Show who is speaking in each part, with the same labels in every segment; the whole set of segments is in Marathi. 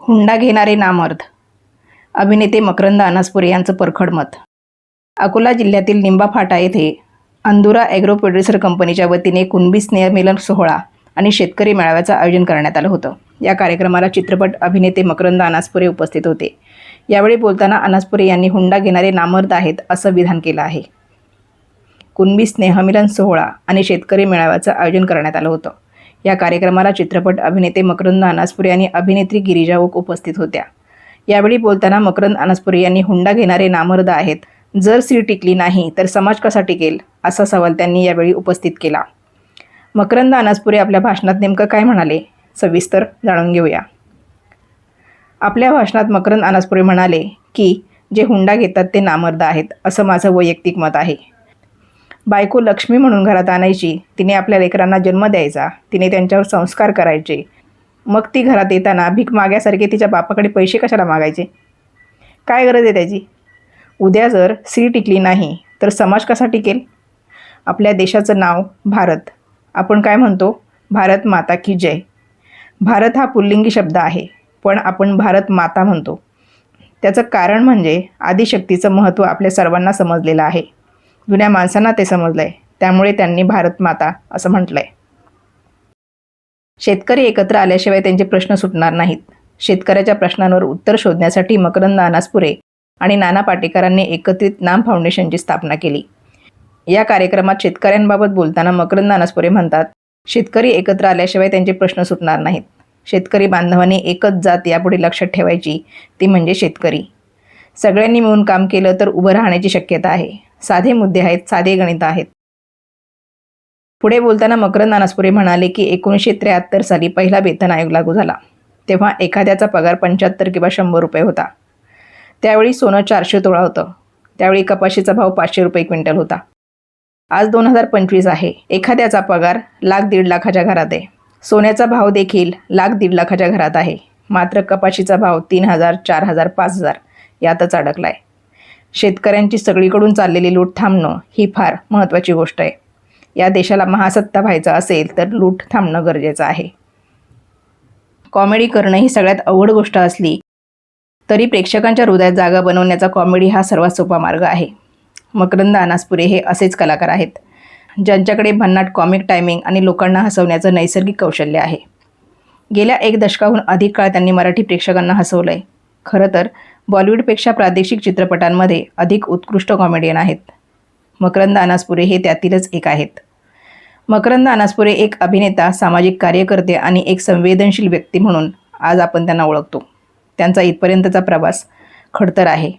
Speaker 1: हुंडा घेणारे नामर्द. अभिनेते मकरंद अनासपुरे यांचं परखड मत. अकोला जिल्ह्यातील निंबा फाटा येथे अंदुरा ॲग्रो प्रोड्युसर कंपनीच्या वतीने कुणबी स्नेहमिलन सोहळा आणि शेतकरी मेळाव्याचं आयोजन करण्यात आलं होतं. या कार्यक्रमाला चित्रपट अभिनेते मकरंद अनासपुरे उपस्थित होते. यावेळी बोलताना अनासपुरे यांनी हुंडा घेणारे नामर्द आहेत असं विधान केलं आहे. कुणबी स्नेहमिलन सोहळा आणि शेतकरी मेळाव्याचं आयोजन करण्यात आलं होतं. या कार्यक्रमाला चित्रपट अभिनेते मकरंद अनासपुरे आणि अभिनेत्री गिरिजा ओक उपस्थित होत्या. यावेळी बोलताना मकरंद अनासपुरे यांनी हुंडा घेणारे नामर्द आहेत. जर स्त्री टिकली नाही तर समाज कसा टिकेल? असा सवाल त्यांनी यावेळी उपस्थित केला. मकरंद अनासपुरे आपल्या भाषणात नेमकं काय म्हणाले? सविस्तर जाणून घेऊया. आपल्या भाषणात मकरंद अनासपुरे म्हणाले की जे हुंडा घेतात ते नामर्द आहेत असं माझं वैयक्तिक मत आहे. बायको लक्ष्मी म्हणून घरात आणायची. तिने आपल्या लेकरांना जन्म द्यायचा. तिने त्यांच्यावर संस्कार करायचे. मग ती घरात येताना भीक माग्यासारखे तिच्या बापाकडे पैसे कशाला मागायचे? काय गरज आहे त्याची? उद्या जर स्त्री टिकली नाही तर समाज कसा टिकेल? आपल्या देशाचं नाव भारत. आपण काय म्हणतो? भारत माता की जय. भारत हा पुल्लिंगी शब्द आहे पण आपण भारत माता म्हणतो. त्याचं कारण म्हणजे आदिशक्तीचं महत्त्व आपल्या सर्वांना समजलेलं आहे. जुन्या माणसांना ते समजलं आहे त्यामुळे त्यांनी भारत माता असं म्हटलं आहे शेतकरी एकत्र आल्याशिवाय त्यांचे प्रश्न सुटणार नाहीत. शेतकऱ्याच्या प्रश्नांवर उत्तर शोधण्यासाठी मकरंद नानासपुरे आणि नाना पाटेकरांनी एकत्रित नाम फाउंडेशनची स्थापना केली. या कार्यक्रमात शेतकऱ्यांबाबत बोलताना मकरंद नानासपुरे म्हणतात शेतकरी एकत्र आल्याशिवाय त्यांचे प्रश्न सुटणार नाहीत. शेतकरी बांधवांनी एकच जात यापुढे लक्षात ठेवायची ती म्हणजे शेतकरी. सगळ्यांनी मिळून काम केलं तर उभं राहण्याची शक्यता आहे. साधे मुद्दे आहेत साधे गणित आहेत. पुढे बोलताना मकरंद नानासपुरे म्हणाले की एकोणीसशे त्र्याहत्तर साली पहिला वेतन आयोग लागू झाला. तेव्हा एखाद्याचा पगार पंच्याहत्तर किंवा शंभर रुपये होता. त्यावेळी सोनं चारशे तोळा होतं. त्यावेळी कपाशीचा भाव पाचशे रुपये क्विंटल होता. आज दोन हजार पंचवीस आहे. एखाद्याचा पगार लाख दीड लाखाच्या घरात आहे. सोन्याचा भाव देखील लाख दीड लाखाच्या घरात आहे. मात्र कपाशीचा भाव तीन हजार चार हजार पाच हजार यातच अडकला आहे शेतकऱ्यांची सगळीकडून चाललेली लूट थांबणं ही फार महत्त्वाची गोष्ट आहे. या देशाला महासत्ता व्हायचा असेल तर लूट थांबणं गरजेचं आहे. कॉमेडी करणं ही सगळ्यात अवघड गोष्ट असली तरी प्रेक्षकांच्या हृदयात जागा बनवण्याचा कॉमेडी हा सर्वात सोपा मार्ग आहे. मकरंद अनासपुरे हे असेच कलाकार आहेत ज्यांच्याकडे भन्नाट कॉमिक टायमिंग आणि लोकांना हसवण्याचं नैसर्गिक कौशल्य आहे. गेल्या एक दशकाहून अधिक काळ त्यांनी मराठी प्रेक्षकांना हसवलं आहे खरं तर बॉलिवूडपेक्षा प्रादेशिक चित्रपटांमध्ये अधिक उत्कृष्ट कॉमेडियन आहेत. मकरंद अनासपुरे हे त्यातीलच एक आहेत. मकरंद अनासपुरे एक अभिनेता सामाजिक कार्यकर्ते आणि एक संवेदनशील व्यक्ती म्हणून आज आपण त्यांना ओळखतो. त्यांचा इथपर्यंतचा प्रवास खडतर आहे.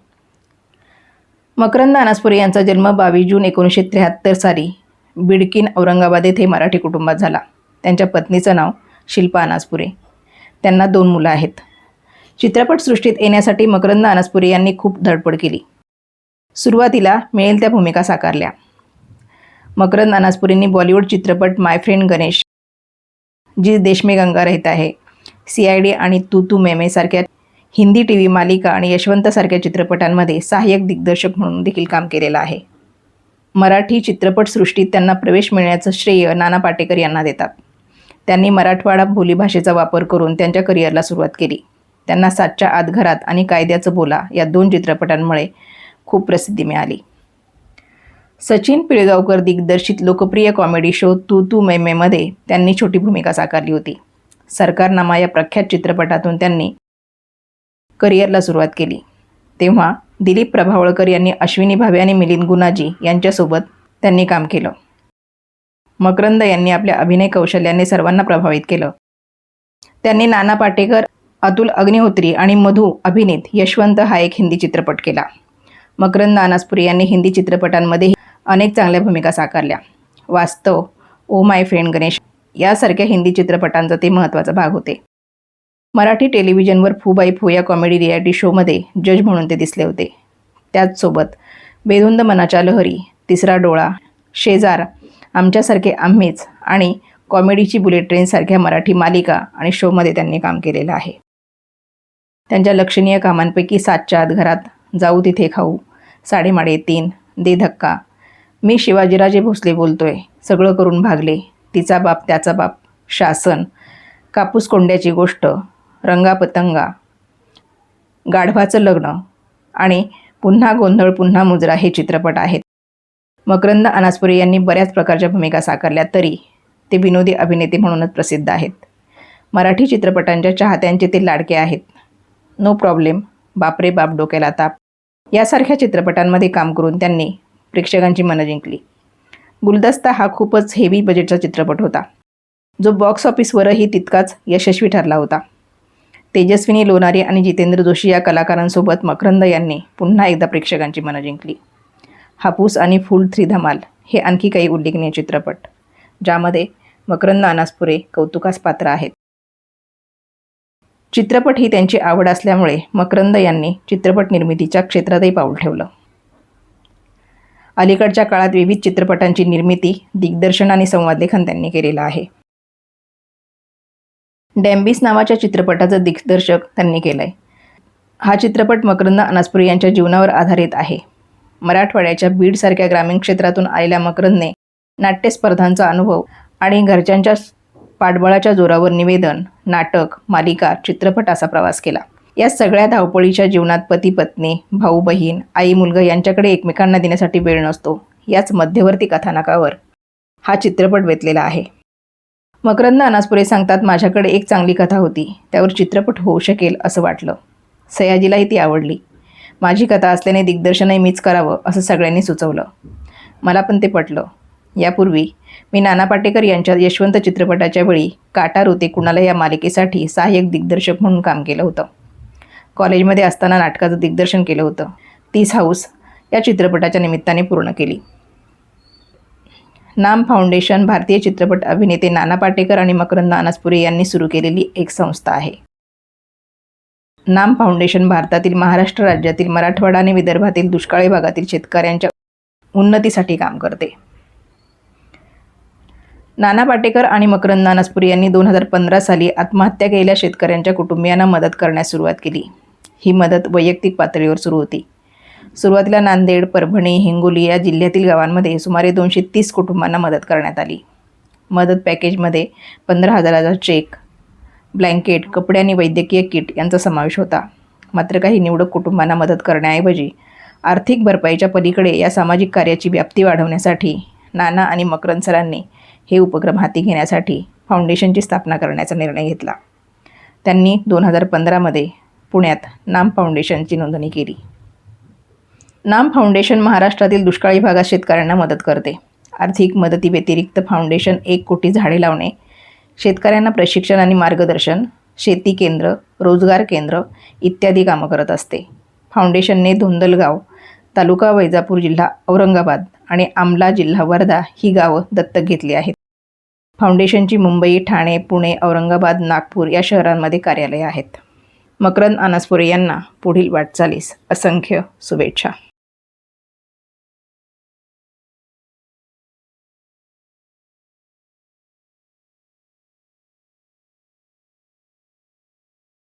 Speaker 1: मकरंद अनासपुरे यांचा जन्म बावीस जून एकोणीसशे त्र्याहत्तर साली बिडकीन औरंगाबाद येथे मराठी कुटुंबात झाला. त्यांच्या पत्नीचं नाव शिल्पा अनासपुरे. त्यांना दोन मुलं आहेत. चित्रपटसृष्टीत येण्यासाठी मकरंद अनासपुरे यांनी खूप धडपड केली. सुरुवातीला मिळेल त्या भूमिका साकारल्या. मकरंद अनासपुरींनी बॉलिवूड चित्रपट माय फ्रेंड गणेश जी देशमे गंगा रहित आहे सी आय डी आणि तू तू मेमे सारख्या हिंदी टी व्ही मालिका आणि यशवंतसारख्या चित्रपटांमध्ये सहाय्यक दिग्दर्शक म्हणून देखील काम केलेलं आहे. मराठी चित्रपटसृष्टीत त्यांना प्रवेश मिळण्याचं श्रेय नाना पाटेकर यांना देतात. त्यांनी मराठवाडा बोलीभाषेचा वापर करून त्यांच्या करिअरला सुरुवात केली. त्यांना सातच्या आत घरात आणि कायद्याचं बोला या दोन चित्रपटांमुळे खूप प्रसिद्धी मिळाली. सचिन पिळगावकर दिग्दर्शित लोकप्रिय कॉमेडी शो तू तू मे मेमध्ये त्यांनी छोटी भूमिका साकारली होती. सरकारनामा या प्रख्यात चित्रपटातून त्यांनी करिअरला सुरुवात केली. तेव्हा दिलीप प्रभावळकर यांनी अश्विनी भावे आणि मिलिंद गुनाजी यांच्यासोबत त्यांनी काम केलं. मकरंद यांनी आपल्या अभिनय कौशल्याने सर्वांना प्रभावित केलं. त्यांनी नाना पाटेकर अतुल अग्निहोत्री आणि मधु अभिनीत यशवंत हा एक हिंदी चित्रपट केला. मकरंद नानासपुरी यांनी हिंदी चित्रपटांमध्ये अनेक चांगल्या भूमिका साकारल्या. वास्तव ओ माय फ्रेंड गणेश यासारख्या हिंदी चित्रपटांचा ते महत्त्वाचा भाग होते. मराठी टेलिव्हिजनवर फूबाई फू या कॉमेडी रियालिटी शोमध्ये जज म्हणून ते दिसले होते. त्याचसोबत बेधुंद मनाच्या लहरी तिसरा डोळा शेजार आमच्यासारखे आम्हीच आणि कॉमेडीची बुलेट ट्रेनसारख्या मराठी मालिका आणि शोमध्ये त्यांनी काम केलेलं आहे. त्यांच्या लक्षणीय कामांपैकी सातच्या आत घरात जाऊ तिथे खाऊ. साडेमाडे तीन. दे धक्का. मी शिवाजीराजे भोसले बोलतोय. सगळं करून भागले. तिचा बाप त्याचा बाप. शासन. कापूस कोंड्याची गोष्ट. रंगापतंगा. गाढवाचं लग्न. आणि पुन्हा गोंधळ पुन्हा मुजरा हे चित्रपट आहेत. मकरंद अनासपुरे यांनी बऱ्याच प्रकारच्या भूमिका साकारल्या तरी ते विनोदी अभिनेते म्हणूनच प्रसिद्ध आहेत. मराठी चित्रपटांच्या चाहत्यांचे ते लाडके आहेत. नो प्रॉब्लेम बापरे बाप डोक्याला ताप. यासारख्या चित्रपटांमध्ये काम करून त्यांनी प्रेक्षकांची मनं जिंकली. गुलदस्ता हा खूपच हेवी बजेटचा चित्रपट होता. जो बॉक्स ऑफिसवरही तितकाच यशस्वी ठरला होता. तेजस्विनी लोणारी आणि जितेंद्र जोशी या कलाकारांसोबत मकरंद यांनी पुन्हा एकदा प्रेक्षकांची मनं जिंकली. हापूस आणि फुल थ्री धमाल हे आणखी काही उल्लेखनीय चित्रपट ज्यामध्ये मकरंद अनासपुरे कौतुकास पात्र आहेत. चित्रपट ही त्यांची आवड असल्यामुळे मकरंद यांनी चित्रपट निर्मितीच्या क्षेत्रातही पाऊल ठेवलं. अलीकडच्या काळात विविध चित्रपटांची निर्मिती दिग्दर्शन आणि संवादलेखन त्यांनी केलेलं आहे. डॅम्बिस नावाच्या चित्रपटाचं दिग्दर्शक त्यांनी केलं आहे हा चित्रपट मकरंद अनासपुरे यांच्या जीवनावर आधारित आहे. मराठवाड्याच्या बीडसारख्या ग्रामीण क्षेत्रातून आलेल्या मकरंदने नाट्यस्पर्धांचा अनुभव आणि घरच्यांच्या पाठबळाच्या जोरावर निवेदन नाटक मालिका चित्रपट असा प्रवास केला. या सगळ्या धावपळीच्या जीवनात पती पत्नी भाऊ बहीण आई मुलगा यांच्याकडे एकमेकांना देण्यासाठी वेळ नसतो. याच मध्यवर्ती कथानकावर हा चित्रपट वेतलेला आहे. मकरंद अनासपुरे सांगतात माझ्याकडे एक चांगली कथा होती. त्यावर चित्रपट होऊ शकेल असं वाटलं. सयाजीलाही ती आवडली. माझी कथा असल्याने दिग्दर्शनही मीच करावं असं सगळ्यांनी सुचवलं. मला पण ते पटलं. यापूर्वी मी नाना पाटेकर यांच्या यशवंत चित्रपटाच्या वेळी काटा रोते कुणाला या मालिकेसाठी सहाय्यक दिग्दर्शक म्हणून काम केलं होतं. कॉलेजमध्ये असताना नाटकाचं दिग्दर्शन केलं होतं. तीस हाऊस या चित्रपटाच्या निमित्ताने पूर्ण केली. नाम फाउंडेशन भारतीय चित्रपट अभिनेते नाना पाटेकर आणि मकरंद अनासपुरे यांनी सुरू केलेली एक संस्था आहे. नाम फाउंडेशन भारतातील महाराष्ट्र राज्यातील मराठवाडा आणि विदर्भातील दुष्काळी भागातील शेतकऱ्यांच्या उन्नतीसाठी काम करते. नाना पाटेकर आणि मकरंद नानासपुरी यांनी दोन हजार पंधरा साली आत्महत्या केलेल्या शेतकऱ्यांच्या कुटुंबियांना मदत करण्यास सुरुवात केली. ही मदत वैयक्तिक पातळीवर सुरू होती. सुरुवातीला नांदेड परभणी हिंगोली या जिल्ह्यातील गावांमध्ये सुमारे दोनशे तीस कुटुंबांना मदत करण्यात आली. मदत पॅकेजमध्ये पंधरा हजाराचा चेक ब्लँकेट कपडे आणि वैद्यकीय किट यांचा समावेश होता. मात्र काही निवडक कुटुंबांना मदत करण्याऐवजी आर्थिक भरपाईच्या पलीकडे या सामाजिक कार्याची व्याप्ती वाढवण्यासाठी नाना आणि मकरंद सरांनी हे उपक्रम हाती घेण्यासाठी फाउंडेशनची स्थापना करण्याचा निर्णय घेतला. त्यांनी दोन हजार पंधरामध्ये पुण्यात नाम फाउंडेशनची नोंदणी केली. नाम फाउंडेशन महाराष्ट्रातील दुष्काळी भागात शेतकऱ्यांना मदत करते. आर्थिक मदतीव्यतिरिक्त फाउंडेशन एक कोटी झाडे लावणे शेतकऱ्यांना प्रशिक्षण आणि मार्गदर्शन शेती केंद्र रोजगार केंद्र इत्यादी कामं करत असते. फाउंडेशनने धुंदलगाव तालुका वैजापूर जिल्हा औरंगाबाद आणि आमला जिल्हा वर्धा ही गावं दत्तक घेतली आहेत. फाउंडेशनची मुंबई ठाणे पुणे औरंगाबाद नागपूर या शहरांमध्ये कार्यालये आहेत. मकरंद अनासपुरे यांना पुढील वाटचालीस असंख्य शुभेच्छा.